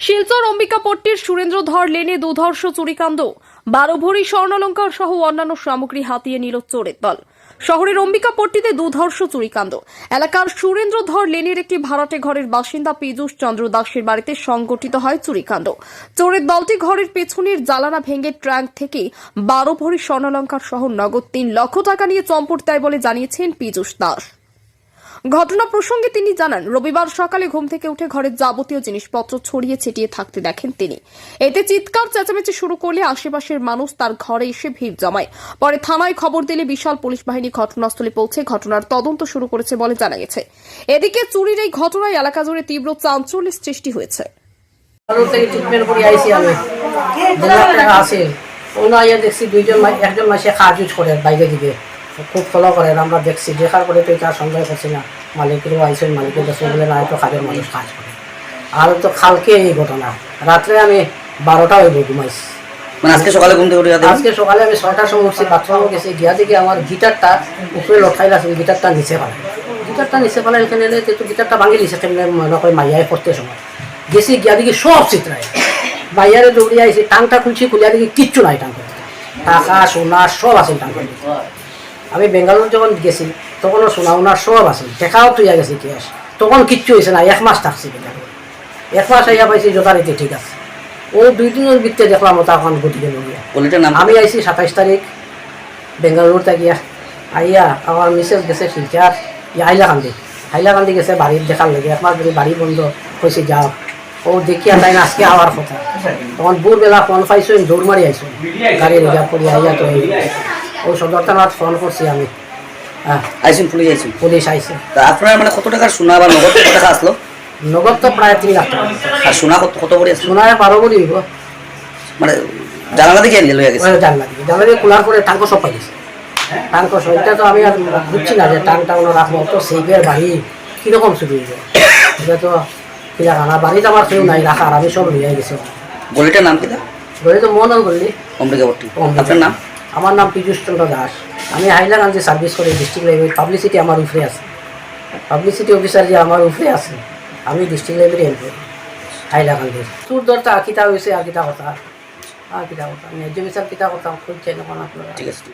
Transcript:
শিলচর অম্বিকাপট্টির সুরেন্দ্র ধর লেনে দুধর্ষ চুরিকাণ্ড। বারো ভরি স্বর্ণালঙ্কার সহ অন্যান্য সামগ্রী হাতিয়ে নিল চোরের দল। শহরের অম্বিকাপট্টিতে দুধর্ষ চুরিকাণ্ড। এলাকার সুরেন্দ্র ধর লেনের একটি ভাড়াটে ঘরের বাসিন্দা পীযূষ চন্দ্র দাসের বাড়িতে সংগঠিত হয় চুরিকাণ্ড। চোরের দলটি ঘরের পেছনের জ্বালানা ভেঙে ট্র্যাঙ্ক থেকে বারো ভরি স্বর্ণালঙ্কার সহ নগদ তিন লক্ষ টাকা নিয়ে চম্পট দেয় বলে জানিয়েছেন পীযূষ দাস। ঘটনা প্রসঙ্গে তিনি জানান, রবিবার সকালে ঘুম থেকে উঠে ঘরের যাবতীয় জিনিসপত্র ছড়িয়ে ছিটিয়ে থাকতে দেখেন তিনি। এতে চিৎকার, চেঁচামেচি শুরু করলে আশেপাশের মানুষ তার ঘরে এসে ভিড় জমায়। পরে থানায় খবর দিলে বিশাল পুলিশ বাহিনী ঘটনাস্থলে পৌঁছে ঘটনার তদন্ত শুরু করেছে বলে জানা গেছে। এদিকে চুরির এই ঘটনায় এলাকা জুড়ে তীব্র চাঞ্চল্যের সৃষ্টি হয়েছে। অন্য আইয়া দেখছি, দুইজন একজন মাসে কাজ করে বাইরে দিকে। খুব ফলো করে আমরা দেখছি দেখার পরে তো এটা সন্দেহ করছি না। মালিকেরও আইসেন মালিকের কাছে বলে না তো কাজের মানুষ কাজ করে। আর তো খালকে এই ঘটনা। রাত্রে আমি বারোটা হইব ঘুমাইছি। মানে আজকে সকালে ঘুম থেকে উঠে আজকে সকালে আমি ছয়টার সময় উঠছি বাথরুমে গেছি গিয়া দেখি আমার গিটারটা উপরে লঠাই আছে গিটারটা নিচে ফেলে গিটারটা নিচে ফেলে এখানে এলে তো গিটারটা ভাঙি দিছে কেমনে মনে করে মাইয়ায় পড়তে সময়। গেছি গিয়া দেখি সব চিত্রায়। মাইয়ারে দৌড়িয়ে আইছি টাংটা খুলছি খুলিয়া দেখি কিচ্ছু নাই টাঙ্ক টাকা সোনা সব আছে টাঙ্ক আমি বেঙ্গালোর যখন গেছি তখনও সোনা উনার সব আছে। দেখাও তুইয়া গেছি কি আস তখন কিচ্ছু হয়েছে না এক মাস থাকছি বেঙ্গালোর এক মাস আইয়া পাইছি যথারীতি ঠিক আছে। ও দুই দিনের ভিত্তে দেখলাম গতিকে গিয়া গলিটার নাম আমি আইছি সাতাইশ তারিখ বেঙ্গালুরু থাকিয়া আইয়া আমার মিসেস গেছে শিলচার হাইলাকান্দি। হাইলাকান্দি গেছে বাড়ির দেখার লাগে। একমাস ধরে বাড়ি বন্ধ হয়েছে যাও। ও দেখি তাই আজকে আওয়ার কথা। তখন ভোরবেলা ফোন পাইছো দৌড় মারি আইছো। গাড়ি রিজার্ভ করি আইয়া তো এই ও সদর থানাত ফোন করছি আমি। হ্যাঁ। আইসুন পুলিশ আইসুন? পুলিশ আইছে তা আপনার মানে কত টাকার সোনা বা নগদ কত টাকা আসলো? নগদ তো প্রায় তিন লাখ টাকা। আর সোনা কত কত করে আসলো? সোনায় বারো বলি মানে জানালা দেখে আনলে লইয়া গেছে জানলা দিকে। জানলা দিয়ে খোলার পরে টাঙ্ক সব পাইছে টাঙ্ক সবটা তো আমি আর বুঝছি না যে টাংটা ওনার রাখব। তো সেইবের বাড়ি কীরকম শুরু হইব? এটা তো কিনা রানা। বাড়িতে আমার কেউ নাই রাখার আমি সব লিয়ে গেছি। গলিটার নাম কিনা ধরে তো মন করলি অম্বিকাপট্টি অম্বিকা। আপনার নাম? আমার নাম পীযুষ চন্দ্র দাস। আমি হাইলাকান্দি সার্ভিস করি ডিস্ট্রিক্ট লাইব্রেরি পাবলিসিটি আমার উপরে আছে। পাবলিসিটি অফিসার যে আমার উপরে আছে, আমি ডিস্ট্রিক্ট লাইব্রেরি এমপ্লয় হাইলাকান্দির। তোর দরটা আকিতা হয়েছে আকিতা কিতা কথা। আর কিতা কথা। ন্যায্য বিচার কিতা কথা খুঁজছে না ঠিক আছে।